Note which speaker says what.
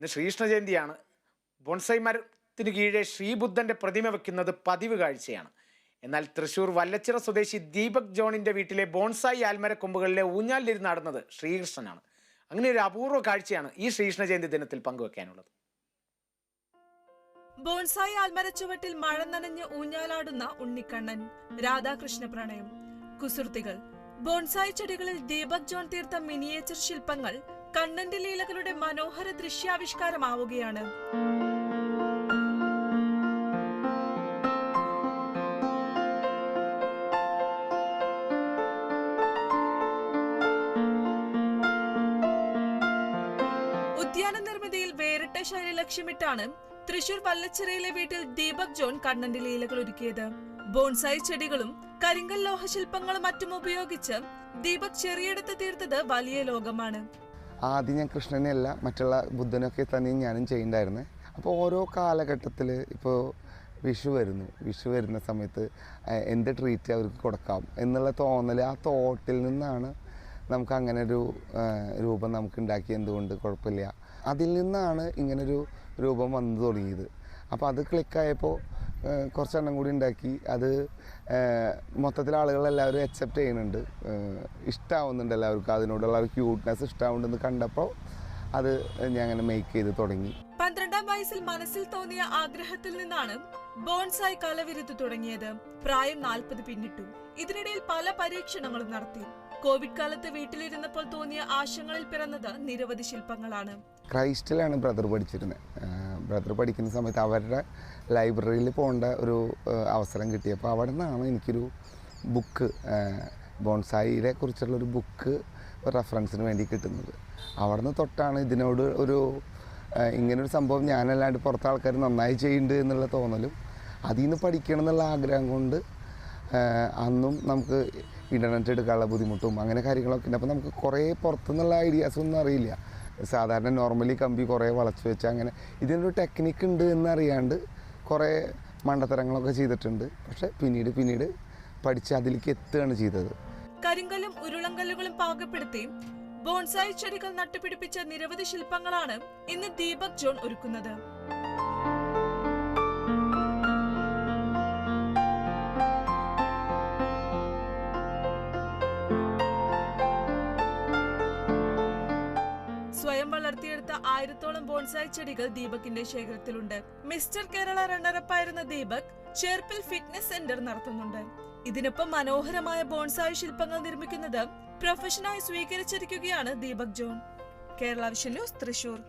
Speaker 1: ഇന്ന് ശ്രീകൃഷ്ണ ജയന്തിയാണ് ബോൺസൈ മരത്തിന് കീഴെ ശ്രീബുദ്ധന്റെ പ്രതിമ വെക്കുന്നത് പതിവ് കാഴ്ചയാണ്. എന്നാൽ തൃശൂർ വല്ലച്ചിറ സ്വദേശി ദീപക് ജോണിന്റെ വീട്ടിലെ ബോൺസായി ആൽമരക്കൊമ്പുകളിലെ ഊഞ്ഞാലിരുന്ന് നടന്നത് ശ്രീകൃഷ്ണനാണ്. അങ്ങനെ ഒരു അപൂർവ കാഴ്ചയാണ് ഈ ശ്രീകൃഷ്ണ ജയന്തി ദിനത്തിൽ പങ്കുവെക്കാനുള്ളത്.
Speaker 2: ബോൺസായി ആൽമരച്ചുവട്ടിൽ മഴ നനഞ്ഞ് ഊഞ്ഞാലാടുന്ന ഉണ്ണിക്കണ്ണൻ രാധാകൃഷ്ണ പ്രണയം. കുസൃതികൾ. ബോൺസായി ചെടികളിൽ ദീപക് ജോൺ തീർത്ത മിനിയേച്ചർ ശില്പങ്ങൾ കണ്ണന്റെ ലീലകളുടെ മനോഹര ദൃശ്യാവിഷ്കാരമാവുകയാണ്. ഉദ്യാന നിർമ്മിതിയിൽ വേറിട്ട ശൈലി ലക്ഷ്യമിട്ടാണ് തൃശൂർ വല്ലച്ചിറയിലെ വീട്ടിൽ ദീപക് ജോൺ കണ്ണന്റെ ലീലകൾ ഒരുക്കിയത്. ബോൺസായി ചെടികളും കരിങ്കൽ ലോഹശില്പങ്ങളും മറ്റും ഉപയോഗിച്ച് ദീപക് ചെറിയെടുത്ത് തീർത്തത് വലിയ ലോകമാണ്.
Speaker 3: ആദ്യം ഞാൻ കൃഷ്ണനെയല്ല മറ്റുള്ള ബുദ്ധനൊക്കെ തന്നെയും ഞാനും ചെയ്യണ്ടായിരുന്നേ. അപ്പോൾ ഓരോ കാലഘട്ടത്തിൽ ഇപ്പോൾ വിഷു വരുന്നു. വിഷു വരുന്ന സമയത്ത് എന്ത് ട്രീറ്റ് അവർക്ക് കൊടുക്കാം എന്നുള്ള തോന്നൽ ആ തോട്ടിൽ നിന്നാണ് നമുക്ക് അങ്ങനെ ഒരു രൂപം നമുക്ക് ഉണ്ടാക്കി എന്തുകൊണ്ട് കുഴപ്പമില്ല. അതിൽ നിന്നാണ് ഇങ്ങനൊരു രൂപം വന്നു തുടങ്ങിയത്. അപ്പോൾ അത് ക്ലിക്കായപ്പോൾ കുറച്ചെണ്ണം കൂടി ഉണ്ടാക്കി. അത് മൊത്തത്തിൽ ആളുകളെല്ലാവരും അക്സെപ്റ്റ് ചെയ്യുന്നുണ്ട്. ഇഷ്ടമാവുന്നുണ്ട് എല്ലാവർക്കും. അതിനോടുള്ള ഒരു ക്യൂട്ട്നെസ് ഇഷ്ടമാവുന്നുണ്ടെന്ന് കണ്ടപ്പോൾ അത് ഞാൻ അങ്ങനെ മേക്ക് ചെയ്ത് തുടങ്ങി.
Speaker 2: പന്ത്രണ്ടാം വയസ്സിൽ മനസ്സിൽ തോന്നിയ ആഗ്രഹത്തിൽ നിന്നാണ് ബോൺസായി കലവിരുത്ത് തുടങ്ങിയത്. പ്രായം നാൽപ്പത് പിന്നിട്ടു. ഇതിനിടയിൽ പല പരീക്ഷണങ്ങളും നടത്തി. കോവിഡ് കാലത്ത് വീട്ടിലിരുന്നപ്പോൾ തോന്നിയ ആശയങ്ങളിൽ പിറന്നത് നിരവധി ശില്പങ്ങളാണ്.
Speaker 3: ക്രൈസ്റ്റിലാണ് ബ്രദർ പഠിച്ചിരുന്നത് ബ്രദർ പഠിക്കുന്ന സമയത്ത് അവരുടെ ലൈബ്രറിയിൽ പോകേണ്ട ഒരു അവസരം കിട്ടിയപ്പോൾ അവിടെ നിന്നാണ് എനിക്കൊരു ബുക്ക് ബോൺസായിയെ കുറിച്ചുള്ളൊരു ബുക്ക് റെഫറൻസിന് വേണ്ടി കിട്ടുന്നത്. അവിടെ നിന്ന് തൊട്ടാണ് ഇതിനോട് ഒരു ഇങ്ങനൊരു സംഭവം ഞാനല്ലാണ്ട് പുറത്തെ ആൾക്കാർ നന്നായി ചെയ്യുന്നുണ്ട് എന്നുള്ള തോന്നലും അതിൽ നിന്ന് പഠിക്കണം എന്നുള്ള ആഗ്രഹം കൊണ്ട് അന്നും നമുക്ക് ഇന്റർനെറ്റ് എടുക്കാനുള്ള ബുദ്ധിമുട്ടും അങ്ങനെ കാര്യങ്ങളൊക്കെ ഉണ്ട്. അപ്പോൾ നമുക്ക് കുറേ പുറത്തുനിന്നുള്ള ഐഡിയാസ് ഒന്നും അറിയില്ല. സാധാരണ നോർമലി കമ്പി കുറേ വളച്ച് വെച്ച് അങ്ങനെ ഇതിനൊരു ടെക്നിക്ക് ഉണ്ട് എന്നറിയാണ്ട് കുറേ മണ്ടത്തരങ്ങളൊക്കെ ചെയ്തിട്ടുണ്ട്. പക്ഷെ പിന്നീട് പിന്നീട് പഠിച്ച് അതിലേക്ക് എത്തുകയാണ് ചെയ്തത്.
Speaker 2: കരിങ്കല്ലും ഉരുളങ്കല്ലുകളും പാകപ്പെടുത്തി ബോൺസായി ചെടികൾ നട്ടുപിടിപ്പിച്ച നിരവധി ശില്പങ്ങളാണ് ഇന്ന് ദീപക് ജോൺ ഒരുക്കുന്നത്. ആയിരത്തോളം ബോൺസായി ചെടികൾ ദീപകിന്റെ ശേഖരത്തിലുണ്ട്. മിസ്റ്റർ കേരള റണ്ണറപ്പ് റണ്ണറപ്പായിരുന്ന ദീപക് ചേർപ്പിൽ ഫിറ്റ്നസ് സെന്റർ നടത്തുന്നുണ്ട്. ഇതിനൊപ്പം മനോഹരമായ ബോൺസായി ശില്പങ്ങൾ നിർമ്മിക്കുന്നത് പ്രൊഫഷനായി സ്വീകരിച്ചിരിക്കുകയാണ് Deepak John. Kerala vision news Thrissur.